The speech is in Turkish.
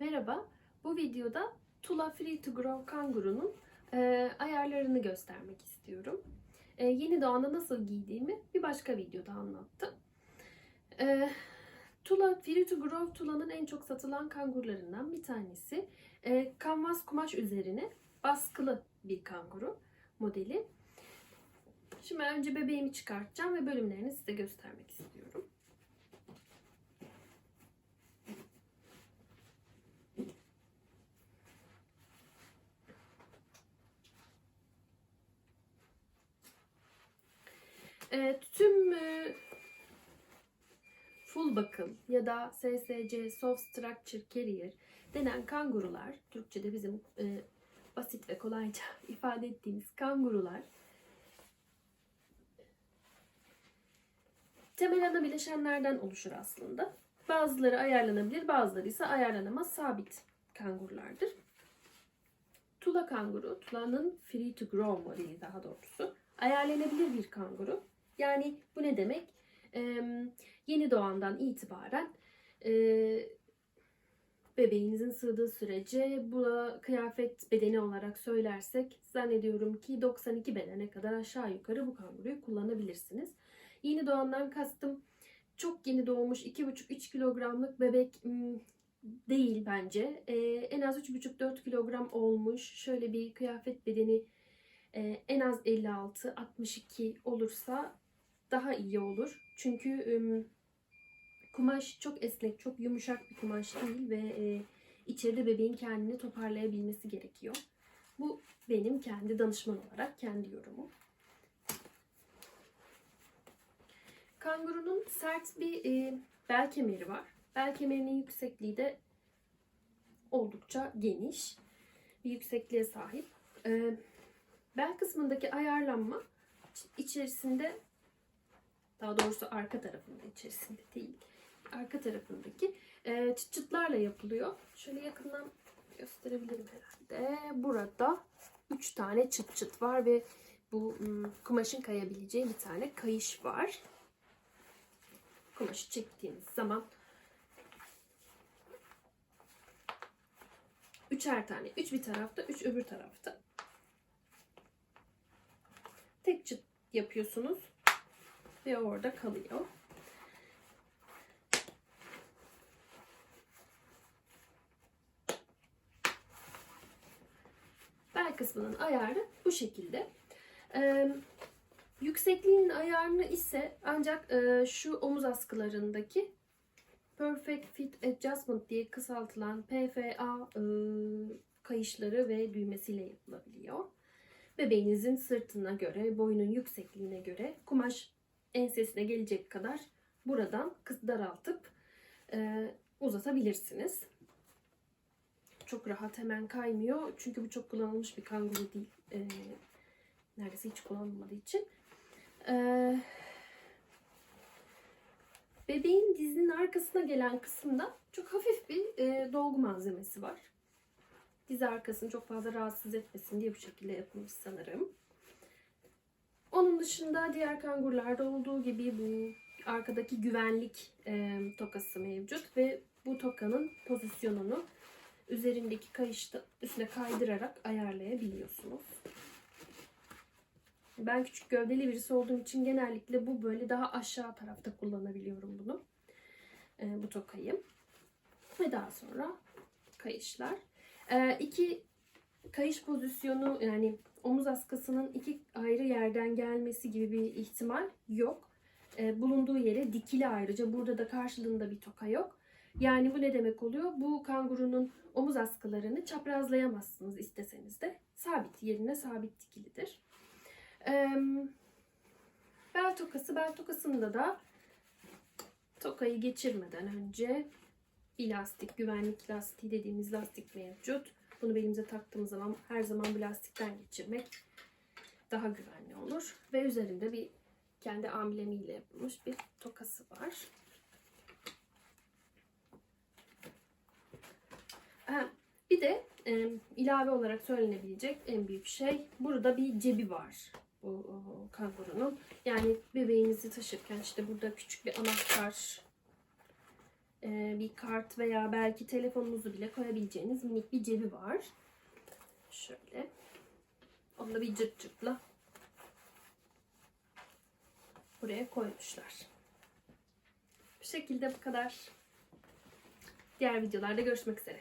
Merhaba, bu videoda Tula Free to Grow kangurunun e, ayarlarını göstermek istiyorum. E, yeni doğanda nasıl giydiğimi bir başka videoda anlattım. E, Tula Free to Grow Tula'nın en çok satılan kangurlarından bir tanesi. E, kanvas kumaş üzerine baskılı bir kanguru modeli. Şimdi önce bebeğimi çıkartacağım ve bölümlerini size göstermek istiyorum. E, tüm e, full bakım ya da SSC Soft Structure Carrier denen kangurular, Türkçe'de bizim e, basit ve kolayca ifade ettiğimiz kangurular temel ana bileşenlerden oluşur aslında. Bazıları ayarlanabilir, bazıları ise ayarlanamaz sabit kangurulardır. Tula kanguru, Tula'nın free to grow modeli daha doğrusu. Ayarlanabilir bir kanguru. Yani bu ne demek? Ee, yeni doğandan itibaren e, bebeğinizin sığdığı sürece bu kıyafet bedeni olarak söylersek zannediyorum ki 92 bedene kadar aşağı yukarı bu kanguruyu kullanabilirsiniz. Yeni doğandan kastım çok yeni doğmuş 2,5-3 kilogramlık bebek değil bence. Ee, en az 3,5-4 kilogram olmuş şöyle bir kıyafet bedeni e, en az 56-62 olursa daha iyi olur. Çünkü kumaş çok esnek, çok yumuşak bir kumaş değil ve e, içeride bebeğin kendini toparlayabilmesi gerekiyor. Bu benim kendi danışman olarak kendi yorumum. Kangurunun sert bir e, bel kemeri var. Bel kemerinin yüksekliği de oldukça geniş bir yüksekliğe sahip. Bel kısmındaki ayarlanma içerisinde daha doğrusu arka tarafında içerisinde değil arka tarafındaki e, çıt çıtlarla yapılıyor. Şöyle yakından gösterebilirim herhalde. Burada 3 tane çıt çıt var ve bu kumaşın kayabileceği bir tane kayış var. Kumaşı çektiğiniz zaman üçer tane. Üç bir tarafta, üç öbür tarafta. Tek çıt yapıyorsunuz ve orada kalıyor. Bel kısmının ayarı bu şekilde. Ee, yüksekliğinin ayarını ise ancak e, şu omuz askılarındaki Perfect Fit Adjustment diye kısaltılan PFA e, kayışları ve düğmesiyle yapılabiliyor. Bebeğinizin sırtına göre, boyunun yüksekliğine göre kumaş ensesine gelecek kadar buradan daraltıp e, uzatabilirsiniz. Çok rahat hemen kaymıyor. Çünkü bu çok kullanılmış bir kanguru değil. E, neredeyse hiç kullanılmadığı için. E, bebeğin dizinin arkasına gelen kısımda çok hafif bir e, dolgu malzemesi var. Diz arkasını çok fazla rahatsız etmesin diye bu şekilde yapılmış sanırım. Onun dışında diğer kangurlarda olduğu gibi bu arkadaki güvenlik e, tokası mevcut ve bu tokanın pozisyonunu üzerindeki kayışta üstüne kaydırarak ayarlayabiliyorsunuz. Ben küçük gövdeli birisi olduğum için genellikle bu böyle daha aşağı tarafta kullanabiliyorum bunu. E, bu tokayı. Ve daha sonra kayışlar. E, iki kayış pozisyonu yani omuz askısının iki ayrı yerden gelmesi gibi bir ihtimal yok. E, bulunduğu yere dikili ayrıca. Burada da karşılığında bir toka yok. Yani bu ne demek oluyor? Bu kangurunun omuz askılarını çaprazlayamazsınız isteseniz de. Sabit yerine sabit dikilidir. E, bel tokası. Bel tokasında da tokayı geçirmeden önce bir lastik, güvenlik lastiği dediğimiz lastik mevcut. Bunu belimize taktığımız zaman her zaman bu lastikten geçirmek daha güvenli olur. Ve üzerinde bir kendi amblemiyle yapılmış bir tokası var. Bir de ilave olarak söylenebilecek en büyük şey burada bir cebi var bu kangurunun. Yani bebeğinizi taşırken işte burada küçük bir anahtar bir kart veya belki telefonunuzu bile koyabileceğiniz minik bir cebi var. Şöyle. Onu bir cırt cırtla buraya koymuşlar. Bu şekilde bu kadar. Diğer videolarda görüşmek üzere.